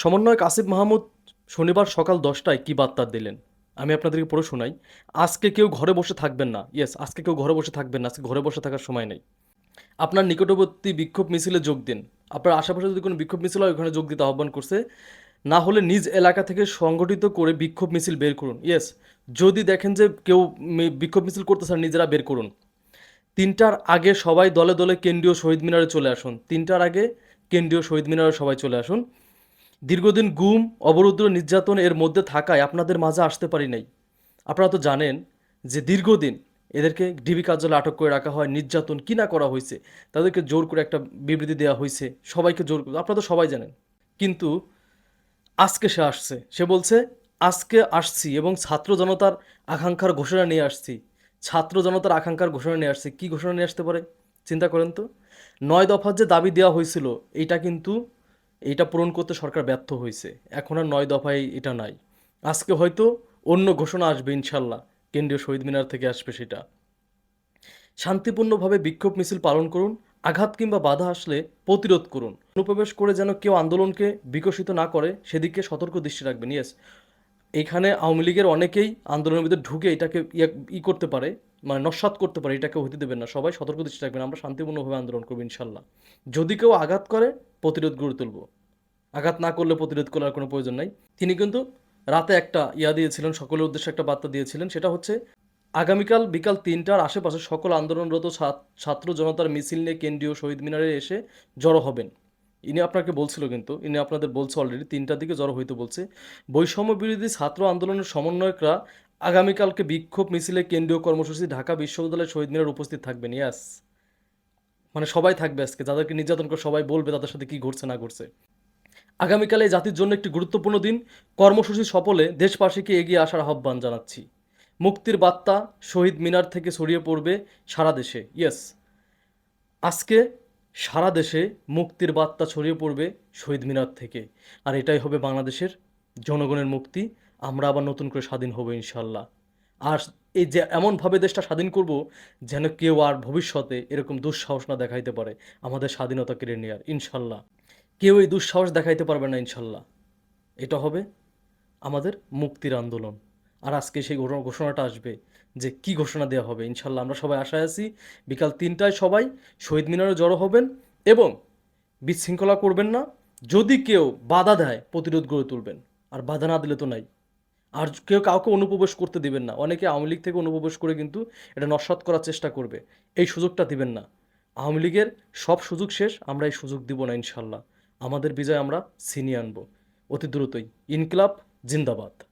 সমন্বয়ক আসিফ মাহমুদ শনিবার সকাল দশটায় কী বার্তা দিলেন? আমি আপনাদেরকে পড়ে শোনাই। আজকে কেউ ঘরে বসে থাকবেন না। ইয়েস আজকে কেউ ঘরে বসে থাকবেন না। আজকে ঘরে বসে থাকার সময় নেই। আপনার নিকটবর্তী বিক্ষোভ মিছিলে যোগ দিন। আপনার আশেপাশে যদি কোনো বিক্ষোভ মিছিল হয় ওখানে যোগ দিতে আহ্বান করছে। না হলে নিজ এলাকা থেকে সংগঠিত করে বিক্ষোভ মিছিল বের করুন। ইয়েস যদি দেখেন যে কেউ বিক্ষোভ মিছিল করতেছে না, নিজেরা বের করুন। তিনটার আগে সবাই দলে দলে কেন্দ্রীয় শহীদ মিনারে চলে আসুন। তিনটার আগে কেন্দ্রীয় শহীদ মিনারে সবাই চলে আসুন। দীর্ঘদিন গুম, অবরুদ্ধ, নির্যাতন এর মধ্যে থাকায় আপনাদের মাঝে আসতে পারি নাই। আপনারা তো জানেন যে দীর্ঘদিন এদেরকে ডিবি কার্যালয়ে আটক করে রাখা হয়, নির্যাতন কি না করা হয়েছে, তাদেরকে জোর করে একটা বিবৃতি দেওয়া হয়েছে, সবাইকে জোর করে, আপনারা তো সবাই জানেন। কিন্তু আজকে সে আসছে, সে বলছে, আজকে আসছি এবং ছাত্র জনতার আকাঙ্ক্ষার ঘোষণা নিয়ে আসছি। ছাত্র জনতার আকাঙ্ক্ষার ঘোষণা নিয়ে আসছি, কি ঘোষণা নিয়ে আসতে পারে? চিন্তা করেন তো। নয় দফার যে দাবি দেওয়া হয়েছিল, এইটা কিন্তু এইটা পূরণ করতে সরকার ব্যর্থ হয়েছে। এখন আর নয় দফায় এটা নাই। আজকে হয়তো অন্য ঘোষণা আসবে ইনশাল্লাহ, কেন্দ্রীয় শহীদ মিনার থেকে আসবে সেটা। শান্তিপূর্ণভাবে বিক্ষোভ মিছিল পালন করুন, আঘাত কিংবা বাধা আসলে প্রতিরোধ করুন। অনুপ্রবেশ করে যেন কেউ আন্দোলনকে বিকশিত না করে, সেদিকে সতর্ক দৃষ্টি রাখবেন ইয়েস এখানে আওয়ামী লীগের অনেকেই আন্দোলনের ভিতরে ঢুকে এটাকে ই করতে পারে মানে নস্বাত করতে পারে, এটাকে হতে দেবেন না। সবাই সতর্ক দৃষ্টি রাখবেন, আমরা শান্তিপূর্ণভাবে আন্দোলন করব ইনশাল্লাহ। যদি কেউ আঘাত করে, প্রতিরোধ গড়ে তুলবো। আঘাত না করলে প্রতিরোধ করার কোনো প্রয়োজন নাই। তিনি কিন্তু রাতে একটা ইয়া দিয়েছিলেন, সকলের উদ্দেশ্যে একটা বার্তা দিয়েছিলেন, সেটা হচ্ছে, আগামীকাল বিকাল তিনটার আশেপাশে সকল আন্দোলনরত ছাত্র জনতার মিছিল নিয়ে কেন্দ্রীয় শহীদ মিনারে এসে জড়ো হবেন। ইনি আপনাকে বলছিল কিন্তু, ইনি আপনাদের বলছে অলরেডি তিনটার দিকে জড়ো হইতে বলছে। বৈষম্য বিরোধী ছাত্র আন্দোলনের সমন্বয়করা আগামীকালকে বিক্ষোভ মিছিলে কেন্দ্রীয় কর্মসূচি ঢাকা বিশ্ববিদ্যালয়ের শহীদ মিনারে উপস্থিত থাকবেন ইয়াস মানে সবাই থাকবে আজকে, যাদেরকে নির্যাতন করে সবাই বলবে তাদের সাথে কি ঘটছে না ঘটছে। আগামীকালে জাতির জন্য একটি গুরুত্বপূর্ণ দিন। কর্মসূচি সফলে দেশবাসীকে এগিয়ে আসার আহ্বান জানাচ্ছি। মুক্তির বার্তা শহীদ মিনার থেকে ছড়িয়ে পড়বে সারা দেশে। ইয়েস, আজকে সারা দেশে মুক্তির বার্তা ছড়িয়ে পড়বে শহীদ মিনার থেকে। আর এটাই হবে বাংলাদেশের জনগণের মুক্তি। আমরা আবার নতুন করে স্বাধীন হব ইনশাল্লাহ। আর এই যে এমনভাবে দেশটা স্বাধীন করব, যেন কেউ আর ভবিষ্যতে এরকম দুঃসাহস না দেখাইতে পারে। আমাদের স্বাধীনতা কেড়ে নেওয়ার ইনশাল্লাহ। কেউ এই দুঃসাহস দেখাইতে পারবে না, ইনশাল্লাহ। এটা হবে আমাদের মুক্তির আন্দোলন। আর আজকে সেই ঘোষণা- ঘোষণাটা আসবে যে কি ঘোষণা দেওয়া হবে, ইনশাল্লাহ। আমরা সবাই আশায় আছি বিকাল তিনটায় সবাই শহীদ মিনারে জড়ো হবেন এবং বিশৃঙ্খলা করবেন না। যদি কেউ বাধা দেয়, প্রতিরোধ গড়ে তুলবেন। আর বাধা না দিলে তো নাই। আর কেউ কাউকে অনুপ্রবেশ করতে দিবেন না। অনেকে আওয়ামী লীগ থেকে অনুপ্রবেশ করে কিন্তু এটা নস্বাত করার চেষ্টা করবে। এই সুযোগটা দিবেন না। আওয়ামী লীগের সব সুযোগ শেষ, আমরা এই সুযোগ দিব না, ইনশাল্লাহ। আমাদের বিজয় আমরা ছিনিয়ে আনব। অতি দ্রুতই। ইনকিলাব জিন্দাবাদ।